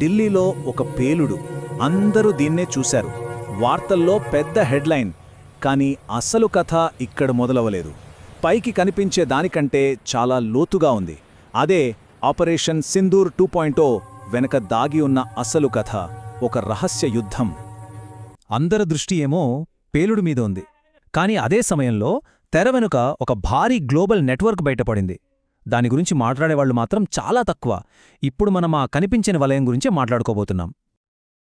ఢిల్లీలో ఒక పేలుడు. అందరూ దీన్నే చూశారు. వార్తల్లో పెద్ద హెడ్లైన్. కానీ అసలు కథ ఇక్కడ మొదలవలేదు. పైకి కనిపించే దానికంటే చాలా లోతుగా ఉంది. అదే ఆపరేషన్ సింధూర్ టూ పాయింటో వెనక దాగి ఉన్న అసలు కథ. ఒక రహస్య యుద్ధం. అందరి దృష్టి ఏమో పేలుడు మీద ఉంది. కానీ అదే సమయంలో తెర వెనుక ఒక భారీ గ్లోబల్ నెట్వర్క్ బయటపడింది. దాని గురించి మాట్లాడేవాళ్ళు మాత్రం చాలా తక్కువ. ఇప్పుడు మనం ఆ కనిపించిన వలయం గురించే మాట్లాడుకోబోతున్నాం.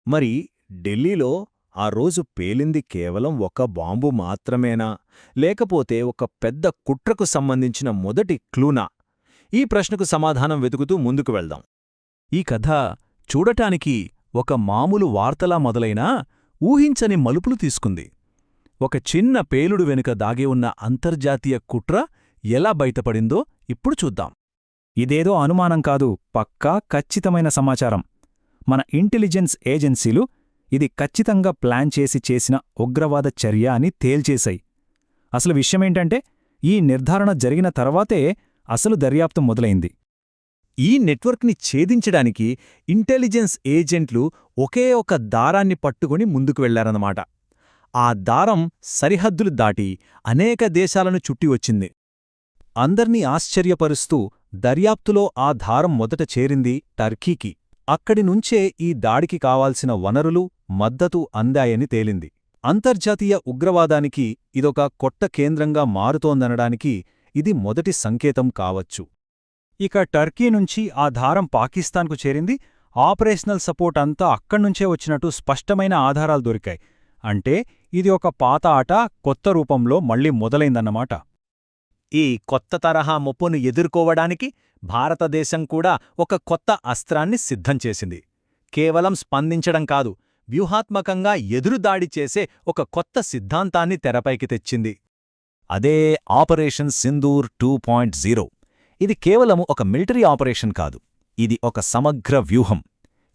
మరి ఢిల్లీలో ఆ రోజు పేలింది కేవలం ఒక బాంబు మాత్రమేనా? లేకపోతే ఒక పెద్ద కుట్రకు సంబంధించిన మొదటి క్లూనా? ఈ ప్రశ్నకు సమాధానం వెతుకుతూ ముందుకు వెళ్దాం. ఈ కథ చూడటానికి ఒక మామూలు వార్తలా మొదలైనా ఊహించని మలుపులు తీసుకుంది. ఒక చిన్న పేలుడు వెనుక దాగి ఉన్న అంతర్జాతీయ కుట్ర ఎలా బయటపడిందో ఇప్పుడు చూద్దాం. ఇదేదో అనుమానం కాదు పక్కా ఖచ్చితమైన సమాచారం. మన ఇంటెలిజెన్స్ ఏజెన్సీలు ఇది ఖచ్చితంగా ప్లాన్ చేసి చేసిన ఉగ్రవాద చర్య అని తేల్చేశాయి. అసలు విషయమేంటంటే ఈ నిర్ధారణ జరిగిన తర్వాతే అసలు దర్యాప్తు మొదలైంది. ఈ నెట్వర్క్ని ఛేదించడానికి ఇంటెలిజెన్స్ ఏజెంట్లు ఒకే ఒక దారాన్ని పట్టుకుని ముందుకు వెళ్ళారన్నమాట. ఆ దారం సరిహద్దులు దాటి అనేక దేశాలను చుట్టి వచ్చింది. అందర్నీ ఆశ్చర్యపరుస్తూ దర్యాప్తులో ఆ ధారం మొదట చేరింది టర్కీకి. అక్కడి నుంచే ఈ దాడికి కావాల్సిన వనరులు మద్దతు అందాయని తేలింది. అంతర్జాతీయ ఉగ్రవాదానికి ఇదొక కొట్ట కేంద్రంగా మారుతోందనడానికి ఇది మొదటి సంకేతం కావచ్చు. ఇక టర్కీ నుంచి ఆ ధారం పాకిస్తాన్కు చేరింది. ఆపరేషనల్ సపోర్ట్ అంతా అక్కడ్నుంచే వచ్చినట్టు స్పష్టమైన ఆధారాలు దొరికాయి. అంటే ఇది ఒక పాత ఆట కొత్త రూపంలో మళ్ళీ మొదలైందన్నమాట. ఈ కొత్త తరహా ముప్పును ఎదుర్కోవడానికి భారతదేశం కూడా ఒక కొత్త అస్త్రాన్ని సిద్ధం చేసింది. కేవలం స్పందించడం కాదు వ్యూహాత్మకంగా ఎదురుదాడి చేసే ఒక కొత్త సిద్ధాంతాన్ని తెరపైకి తెచ్చింది. అదే operation Sindoor two point zero. ఇది కేవలం ఒక మిలిటరీ ఆపరేషన్ కాదు ఇది ఒక సమగ్ర వ్యూహం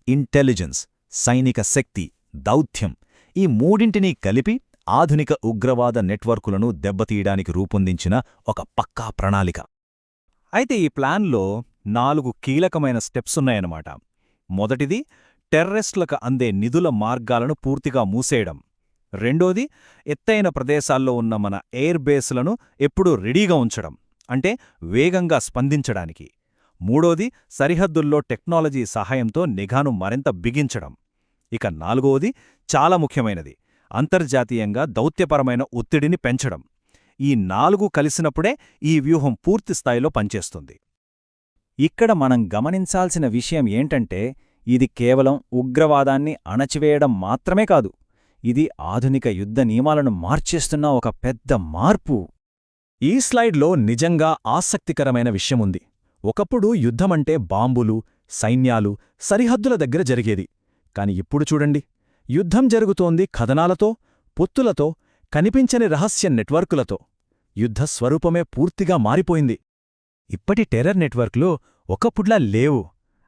ఇంటెలిజెన్స్ సైనిక శక్తి దౌత్యం ఈ మూడింటినీ కలిపి ఆధునిక ఉగ్రవాద నెట్వర్కులను దెబ్బతీయడానికి రూపొందించిన ఒక పక్కా ప్రణాళిక. అయితే ఈ ప్లాన్లో నాలుగు కీలకమైన స్టెప్సున్నాయన్నమాట మొదటిది టెర్రరిస్టులకు అందే నిధుల మార్గాలను పూర్తిగా మూసేయడం. రెండోది ఎత్తైన ప్రదేశాల్లో ఉన్న మన ఎయిర్ బేస్లను ఎప్పుడూ రెడీగా ఉంచడం అంటే వేగంగా స్పందించడానికి. మూడోది సరిహద్దుల్లో టెక్నాలజీ సహాయంతో నిఘాను మరింత బిగించడం. ఇక నాలుగోది చాలా ముఖ్యమైనది అంతర్జాతీయంగా దౌత్యపరమైన ఒత్తిడిని పెంచడం. ఈ నాలుగు కలిసినప్పుడే ఈ వ్యూహం పూర్తిస్థాయిలో పనిచేస్తుంది. ఇక్కడ మనం గమనించాల్సిన విషయం ఏంటంటే ఇది కేవలం ఉగ్రవాదాన్ని అణచివేయడం మాత్రమే కాదు ఇది ఆధునిక యుద్ధ నియమాలను మార్చేస్తున్న ఒక పెద్ద మార్పు. ఈ స్లైడ్లో నిజంగా ఆసక్తికరమైన విషయముంది ఒకప్పుడు యుద్ధమంటే బాంబులు సైన్యాలు సరిహద్దుల దగ్గర జరిగేది. కాని ఇప్పుడు చూడండి. యుద్ధం జరుగుతోంది కథనాలతో పొత్తులతో కనిపించని రహస్య నెట్వర్కులతో. యుద్ధ స్వరూపమే పూర్తిగా మారిపోయింది. ఇప్పటి టెర్రర్ నెట్వర్క్లు ఒకప్పుడ్లా లేవు.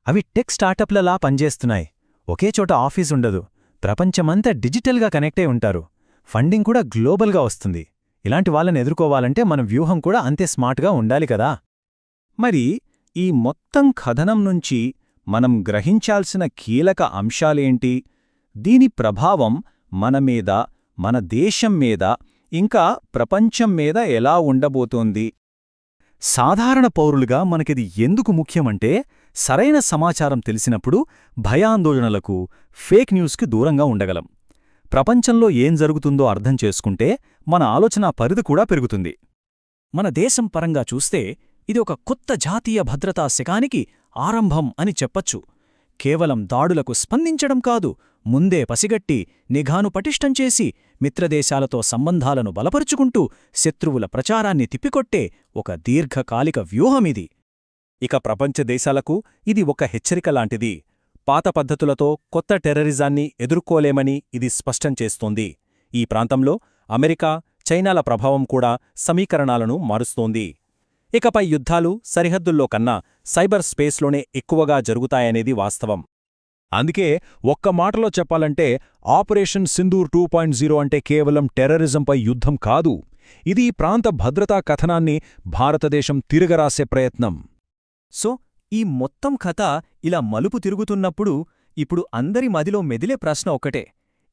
అవి టెక్ స్టార్టప్లలా పనిచేస్తున్నాయి. ఒకేచోట ఆఫీసుండదు ప్రపంచమంతా డిజిటల్గా కనెక్టై ఉంటారు. ఫండింగ్ కూడా గ్లోబల్గా వస్తుంది. ఇలాంటి వాళ్ళని ఎదుర్కోవాలంటే మన వ్యూహం కూడా అంతే స్మార్ట్గా ఉండాలి కదా? మరి ఈ మొత్తం కథనం నుంచి మనం గ్రహించాల్సిన కీలక అంశాలేంటి? దీని ప్రభావం మన మీద మన దేశం మీద ఇంకా ప్రపంచం మీద ఎలా ఉండబోతోంది? సాధారణ పౌరులుగా మనకిది ఎందుకు ముఖ్యమంటే సరైన సమాచారం తెలిసినప్పుడు భయాందోళనలకు ఫేక్ న్యూస్కి దూరంగా ఉండగలం. ప్రపంచంలో ఏం జరుగుతుందో అర్థం చేసుకుంటే మన ఆలోచనా పరిధి కూడా పెరుగుతుంది. మన దేశం పరంగా చూస్తే ఇది ఒక కొత్త జాతీయ భద్రతా శకానికి ఆరంభం అని చెప్పచ్చు. కేవలం దాడులకు స్పందించడం కాదు ముందే పసిగట్టి నిఘాను పటిష్టంచేసి మిత్రదేశాలతో సంబంధాలను బలపరుచుకుంటూ శత్రువుల ప్రచారాన్ని తిప్పికొట్టే ఒక దీర్ఘకాలిక వ్యూహమిది. ఇక ప్రపంచ దేశాలకు ఇది ఒక హెచ్చరిక లాంటిది. పాత పద్ధతులతో కొత్త టెర్రరిజాన్ని ఎదుర్కోలేమని ఇది స్పష్టం చేస్తోంది. ఈ ప్రాంతంలో అమెరికా చైనాల ప్రభావం కూడా సమీకరణాలను మారుస్తోంది. ఇకపై యుద్ధాలు సరిహద్దుల్లో కన్నా సైబర్ స్పేస్లోనే ఎక్కువగా జరుగుతాయనేది వాస్తవం. అందుకే ఒక్క మాటలో చెప్పాలంటే operation Sindoor two point zero అంటే కేవలం టెర్రరిజంపై యుద్ధం కాదు. ఇది ఈ ప్రాంత భద్రతా కథనాన్ని భారతదేశం తిరగరాసే ప్రయత్నం. సో ఈ మొత్తం కథ ఇలా మలుపు తిరుగుతున్నప్పుడు ఇప్పుడు అందరి మదిలో మెదిలే ప్రశ్న ఒకటే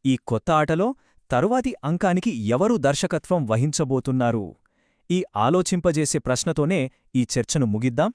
ఈ కొత్త ఆటలో తరువాతి అంకానికి ఎవరు దర్శకత్వం వహించబోతున్నారు? ఈ ఆలోచింపజేసే ప్రశ్నతోనే ఈ చర్చను ముగిద్దాం.